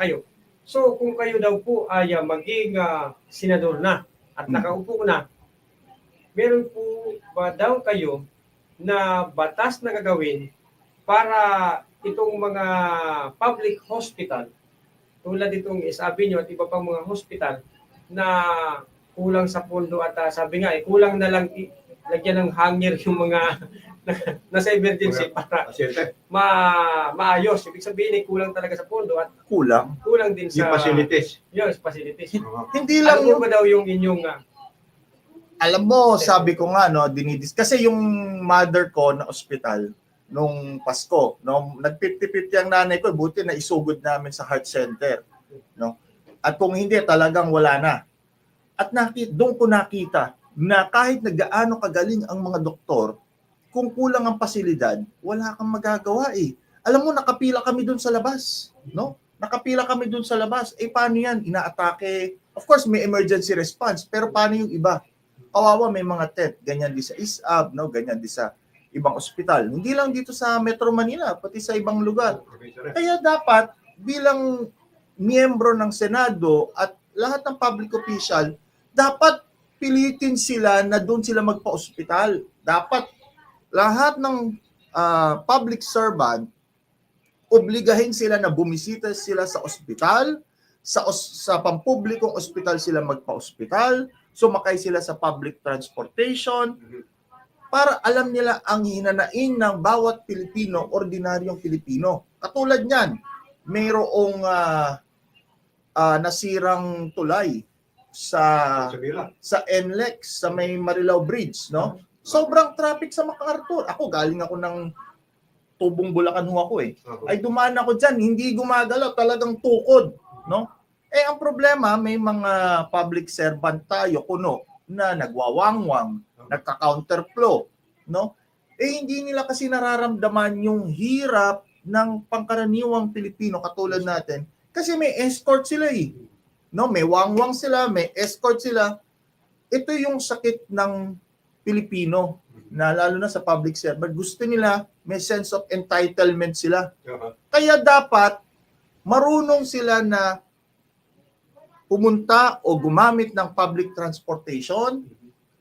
kayo. So kung kayo daw po ay ah, maging ah, senador na at Hmm. nakaupo na, meron po ba daw kayo na batas na gagawin para itong mga public hospital tulad itong sabi nyo at iba pang mga hospital na kulang sa pondo at ah, sabi nga eh, kulang na lang lagyan ng hanger yung mga nasa emergency para Pasyente. ma maayos. Ibig sabihin, eh, kulang talaga sa pondo at Kulang. kulang din Yung sa facilities. Yung facilities. Hindi lang Ano yung, ba daw yung inyong ah, alam mo, sabi ko nga, no, dinidis, kasi yung mother ko na ospital, nung Pasko, no, nag-50-50 ang nanay ko, buti na isugod namin sa heart center, no. At kung hindi, talagang wala na. At nakita, doon ko nakita na kahit nagaano kagaling ang mga doktor, kung kulang ang pasilidad, wala kang magagawa eh. Alam mo, nakapila kami doon sa labas, no? Nakapila kami doon sa labas. Eh, paano yan? Inaatake. Of course, may emergency response. Pero paano yung iba? Kawawa, may mga tent. Ganyan din sa ISAB, no? Ganyan din sa ibang ospital. Hindi lang dito sa Metro Manila, pati sa ibang lugar. Kaya dapat bilang miyembro ng Senado at lahat ng public official, dapat pilitin sila na doon sila magpa-ospital. Dapat lahat ng ah, public servant obligahin sila na bumisita sila sa ospital, sa os- sa pampublikong ospital sila magpa-ospital, sumakay sila sa public transportation para alam nila ang hinanaing ng bawat Pilipino, ordinaryong Pilipino. Katulad niyan, mayroong ah, ah, nasirang tulay sa Sabila. sa NLEX sa may Marilao Bridge, no? Sobrang traffic sa MacArthur. Ako galing ako ng Tubong Bulacan ho ako eh. Ay dumaan ako diyan, hindi gumagalaw, talagang tukod, no? Eh ang problema, may mga public servant tayo kuno na nagwawangwang, nagka-counterflow, no? Eh hindi nila kasi nararamdaman yung hirap ng pangkaraniwang Pilipino katulad natin kasi may escort sila eh. No, may wangwang sila, may escort sila. Ito yung sakit ng Pilipino na lalo na sa public servant. Gusto nila may sense of entitlement sila. Kaya dapat marunong sila na pumunta o gumamit ng public transportation,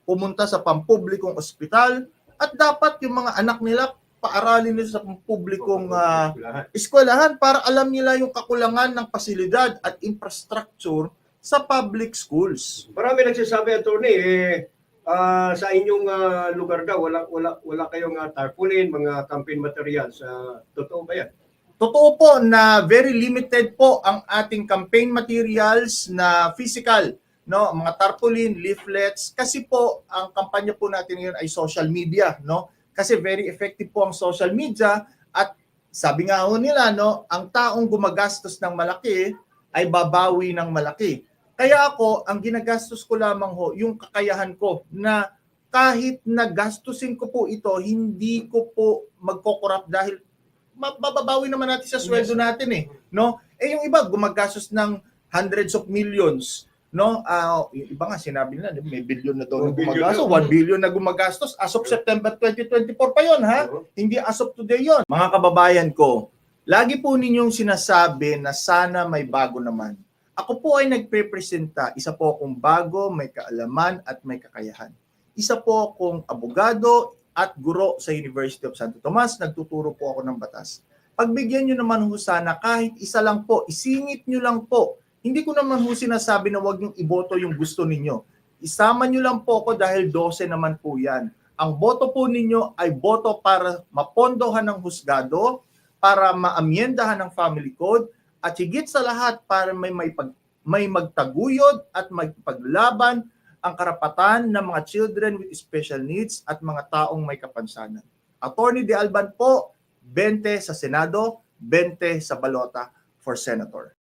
pumunta sa pampublikong ospital, at dapat yung mga anak nila paaralin nila sa pampublikong ah, eskwelahan para alam nila yung kakulangan ng pasilidad at infrastructure sa public schools. Marami nagsasabi, attorney, eh, ah, sa inyong ah, lugar daw, wala, wala, wala kayong uh, tarpaulin, mga campaign materials. Ah, totoo ba yan? Totoo po na very limited po ang ating campaign materials na physical, no, mga tarpaulin, leaflets kasi po ang kampanya po natin ngayon ay social media, no? Kasi very effective po ang social media at sabi nga ho nila, no, ang taong gumagastos ng malaki ay babawi ng malaki. Kaya ako, ang ginagastos ko lamang ho, yung kakayahan ko na kahit nagastusin ko po ito, hindi ko po magkokorap dahil ma- mababawi naman natin sa sweldo natin eh, no? Eh yung iba gumagastos ng hundreds of millions, no? Ah, yung iba nga sinabi nila, may billion na daw na One billion gumagastos, na. 1 billion na gumagastos as of September 2024 pa yon, ha? Hindi as of today yon. Mga kababayan ko, lagi po ninyong sinasabi na sana may bago naman. Ako po ay nagpe-presenta, isa po akong bago, may kaalaman at may kakayahan. Isa po akong abogado at guro sa University of Santo Tomas, nagtuturo po ako ng batas. Pagbigyan nyo naman ho sana kahit isa lang po, isingit nyo lang po. Hindi ko naman ho sinasabi na wag yung iboto yung gusto ninyo. Isama nyo lang po ako dahil 12 naman po yan. Ang boto po ninyo ay boto para mapondohan ng husgado, para maamyendahan ng family code, at higit sa lahat para may, may, pag, may magtaguyod at magpaglaban ang karapatan ng mga children with special needs at mga taong may kapansanan. Attorney De Alban po, 20 sa Senado, 20 sa balota for Senator.